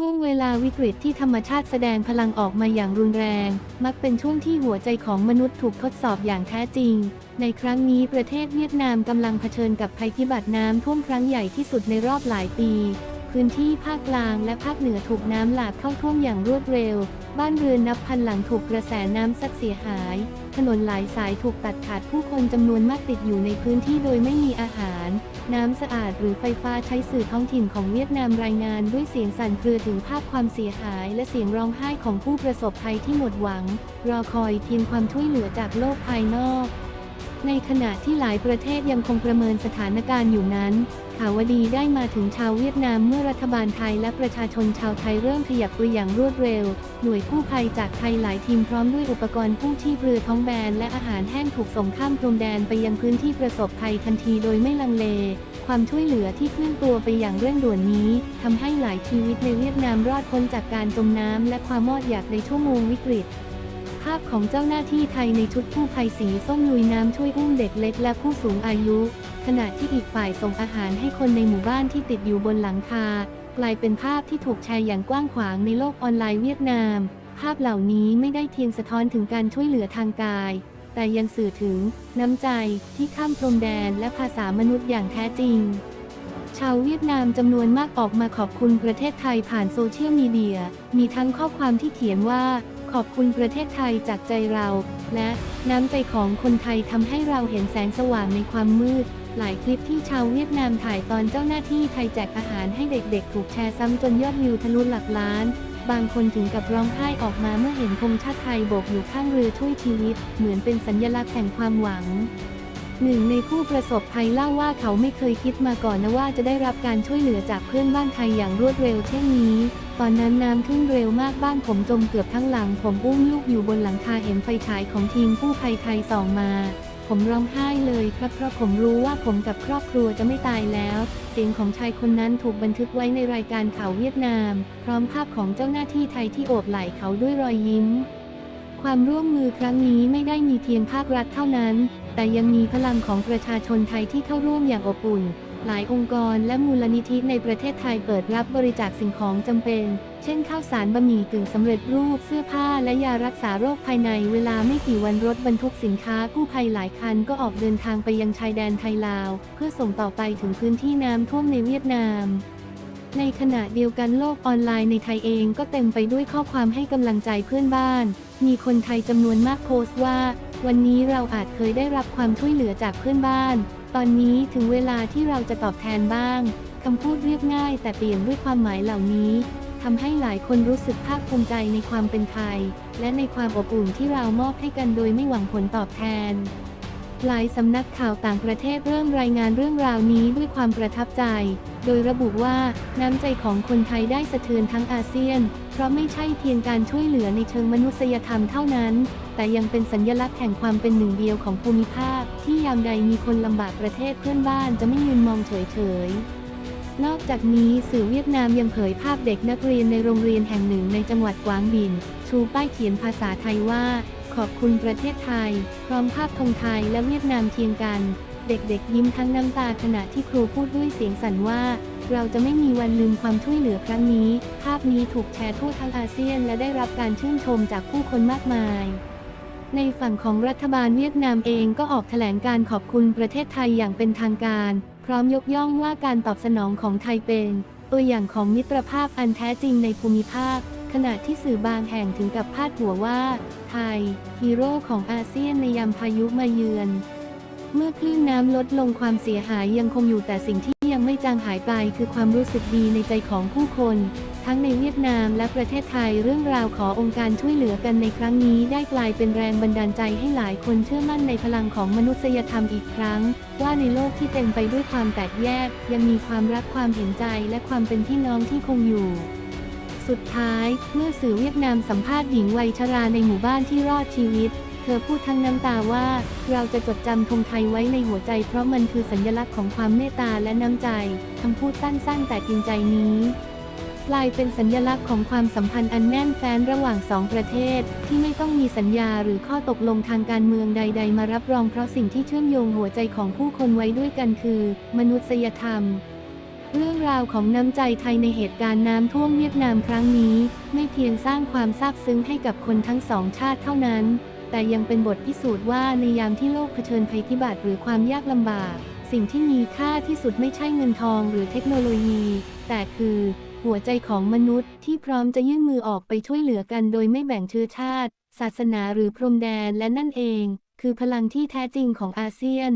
ช่วงเวลาวิกฤตที่ธรรมชาติแสดงพลังออกมาอย่างรุนแรง มักเป็นช่วงที่หัวใจของมนุษย์ถูกทดสอบอย่างแท้จริง ในครั้งนี้ประเทศเวียดนามกำลังเผชิญกับภัยพิบัติน้ำท่วมครั้งใหญ่ที่สุดในรอบหลายปี พื้นที่ภาคกลางและภาคเหนือถูกน้ำหลากเข้าท่วมอย่างรวดเร็ว บ้านเรือนนับพันหลังถูกกระแสน้ำซัดเสียหาย ถนนหลายสายถูกตัดขาดผู้คนจำนวนมากติดอยู่ในพื้นที่โดยไม่มีอาหาร น้ำสะอาดหรือไฟฟ้าใช้สื่อท้องถิ่นของเวียดนามรายงานด้วยเสียงสั่นเครือถึงภาพความเสียหาย และเสียงร้องไห้ของผู้ประสบภัยที่หมดหวัง รอคอยเพียงความช่วยเหลือจากโลกภายนอก ในขณะที่หลายประเทศยังคงประเมินสถานการณ์อยู่นั้น ข่าวดีได้มาถึงชาวเวียดนามเมื่อรัฐบาลไทยและประชาชนชาวไทยเริ่มขยับตัวอย่างรวดเร็ว หน่วยกู้ภัยจากไทยหลายทีมพร้อมด้วยอุปกรณ์ผู้ชีพเรือท้องแบนและอาหารแห้งถูกส่งข้ามพรมแดนไปยังพื้นที่ประสบภัยทันทีโดยไม่ลังเล ความช่วยเหลือที่เคลื่อนตัวไปอย่างเร่งด่วนนี้ทำให้หลายชีวิตในเวียดนามรอดพ้นจากการจมน้ำและความมอดอยากในชั่วโมงวิกฤตาพของเจ้าหน้าที่ไทยในชุดกู้ภัยสีส้มลุยน้ำช่วยอุ้มเด็กเล็กและผู้สูงอายุ ขณะที่อีกฝ่ายส่งอาหารให้คนในหมู่บ้านที่ติดอยู่บนหลังคา กลายเป็นภาพที่ถูกแชร์อย่างกว้างขวางในโลกออนไลน์เวียดนาม ภาพเหล่านี้ไม่ได้เพียงสะท้อนถึงการช่วยเหลือทางกาย แต่ยังสื่อถึง น้ำใจที่ข้ามพรมแดนและภาษามนุษย์อย่างแท้จริง ชาวเวียดนามจำนวนมากออกมาขอบคุณประเทศไทยผ่านโซเชียลมีเดีย มีทั้งข้อความที่เขียนว่า ขอบคุณประเทศไทยจากใจเรา และน้ำใจของคนไทยทำให้เราเห็นแสงสว่างในความมืด หลายคลิปที่ชาวเวียดนามถ่ายตอนเจ้าหน้าที่ไทยแจกอาหารให้เด็กๆ ถูกแชร์ซ้ำจนยอดวิวทะลุหลักล้าน บางคนถึงกับร้องไห้ออกมาเมื่อเห็นธงชาติไทยโบกอยู่ข้างเรือช่วยชีวิต เหมือนเป็นสัญลักษณ์แห่งความหวัง หนึ่งในผู้ประสบภัยเล่าว่าเขาไม่เคยคิดมาก่อนนะว่าจะได้รับการช่วยเหลือจากเพื่อนบ้านไทยอย่างรวดเร็วเช่นนี้ ตอนนั้นน้ำขึ้นเร็วมากบ้านผมจมเกือบทั้งหลัง ผมอุ้มลูกอยู่บนหลังคาเห็นไฟฉายของทีมกู้ภัยไทยส่องมา ผมร้องไห้เลยครับเพราะผมรู้ว่าผมกับครอบครัวจะไม่ตายแล้ว เสียงของชายคนนั้นถูกบันทึกไว้ในรายการข่าวเวียดนาม พร้อมภาพของเจ้าหน้าที่ไทยที่โอบไหล่เขาด้วยรอยยิ้ม ความร่วมมือครั้งนี้ไม่ได้มีเพียงภาครัฐเท่านั้น แต่ยังมีพลังของประชาชนไทยที่เข้าร่วมอย่างอบอุ่น หลายองค์กรและมูลนิธิในประเทศไทยเปิดรับบริจาคสิ่งของจำเป็น เช่นข้าวสารบะหมี่กึ่งสำเร็จรูป เสื้อผ้าและยารักษาโรคภายใน เวลาไม่กี่วันรถบรรทุกสินค้ากู้ภัยหลายคันก็ออกเดินทางไปยังชายแดนไทยลาว เพื่อส่งต่อไปถึงพื้นที่น้ำท่วมในเวียดนาม ในขณะเดียวกันโลกออนไลน์ในไทยเองก็เต็มไปด้วยข้อความให้กำลังใจเพื่อนบ้าน มีคนไทยจำนวนมากโพสต์ว่า วันนี้เราอาจเคยได้รับความช่วยเหลือจากเพื่อนบ้าน ตอนนี้ถึงเวลาที่เราจะตอบแทนบ้างคำพูดเรียบง่าย แต่เปลี่ยนด้วยความหมายเหล่านี้ทำให้หลายคนรู้สึกภาคภูมิใจในความเป็นไทย และในความอบอุ่นที่เรามอบให้กันโดยไม่หวังผลตอบแทน หลายสำนักข่าวต่างประเทศเริ่มรายงานเรื่องราวนี้ด้วยความประทับใจ โดยระบุว่าน้ำใจของคนไทยได้สะเทือนทั้งอาเซียน เพราะไม่ใช่เพียงการช่วยเหลือในเชิงมนุษยธรรมเท่านั้น แต่ยังเป็นสัญลักษณ์แห่งความเป็นหนึ่งเดียวของภูมิภาค ที่ยามใดมีคนลำบากประเทศเพื่อนบ้านจะไม่ยืนมองเฉยๆนอกจากนี้สื่อเวียดนามยังเผยภาพเด็กนักเรียนในโรงเรียนแห่งหนึ่งในจังหวัดกวางบิน ชูป้ายเขียนภาษาไทยว่า ขอบคุณประเทศไทย พร้อมภาพธงไทยและเวียดนามเคียงกัน เด็กๆยิ้มทั้งน้ำตาขณะที่ครูพูดด้วยเสียงสั่นว่า เราจะไม่มีวันลืมความช่วยเหลือครั้งนี้ ภาพนี้ถูกแชร์ทั่วทั้งอาเซียน และได้รับการชื่นชมจากผู้คนมากมาย ในฝั่งของรัฐบาลเวียดนามเองก็ออกแถลงการขอบคุณประเทศไทยอย่างเป็นทางการ พร้อมยกย่องว่าการตอบสนองของไทยเป็นตัวอย่างของมิตรภาพอันแท้จริงในภูมิภาค ขณะที่สื่อบางแห่งถึงกับพาดหัวว่า ไทย ฮีโร่ของอาเซียนในยามพายุมาเยือน เมื่อคลื่นน้ำลดลงความเสียหายยังคงอยู่แต่สิ่งที่ยังไม่จางหายไปคือความรู้สึกดีในใจของผู้คน ทั้งในเวียดนามและประเทศไทยเรื่องราวขอองค์การช่วยเหลือกันในครั้งนี้ได้กลายเป็นแรงบันดาลใจให้หลายคนเชื่อมั่นในพลังของมนุษยธรรมอีกครั้ง ว่าในโลกที่เต็มไปด้วยความแตกแยก ยังมีความรักความเห็นใจและความเป็นพี่น้องที่คงอยู่ สุดท้าย เมื่อสื่อเวียดนามสัมภาษณ์หญิงวัยชราในหมู่บ้านที่รอดชีวิต เธอพูดทั้งน้ำตาว่า เราจะจดจำธงไทยไว้ในหัวใจ เพราะมันคือสัญลักษณ์ของความเมตตาและน้ำใจคำพูดสั้นๆ แต่กินใจนี้กลายเป็นสัญลักษณ์ของความสัมพันธ์อันแน่นแฟ้นระหว่างสองประเทศ ที่ไม่ต้องมีสัญญาหรือข้อตกลงทางการเมืองใด ๆ มารับรองเพราะสิ่งที่เชื่อมโยงหัวใจของผู้คนไว้ด้วยกันคือ มนุษยธรรม เรื่องราวของน้ำใจไทยในเหตุการณ์น้ำท่วมเวียดนามครั้งนี้ ไม่เพียงสร้างความซาบซึ้งให้กับคนทั้งสองชาติเท่านั้น แต่ยังเป็นบทพิสูจน์ว่าในยามที่โลกเผชิญภัยพิบัติหรือความยากลำบาก สิ่งที่มีค่าที่สุดไม่ใช่เงินทองหรือเทคโนโลยี แต่คือ หัวใจของมนุษย์ที่พร้อมจะยื่นมือออกไปช่วยเหลือกันโดยไม่แบ่งเชื้อชาติ ศาสนาหรือพรมแดนและนั่นเอง คือพลังที่แท้จริงของอาเซียน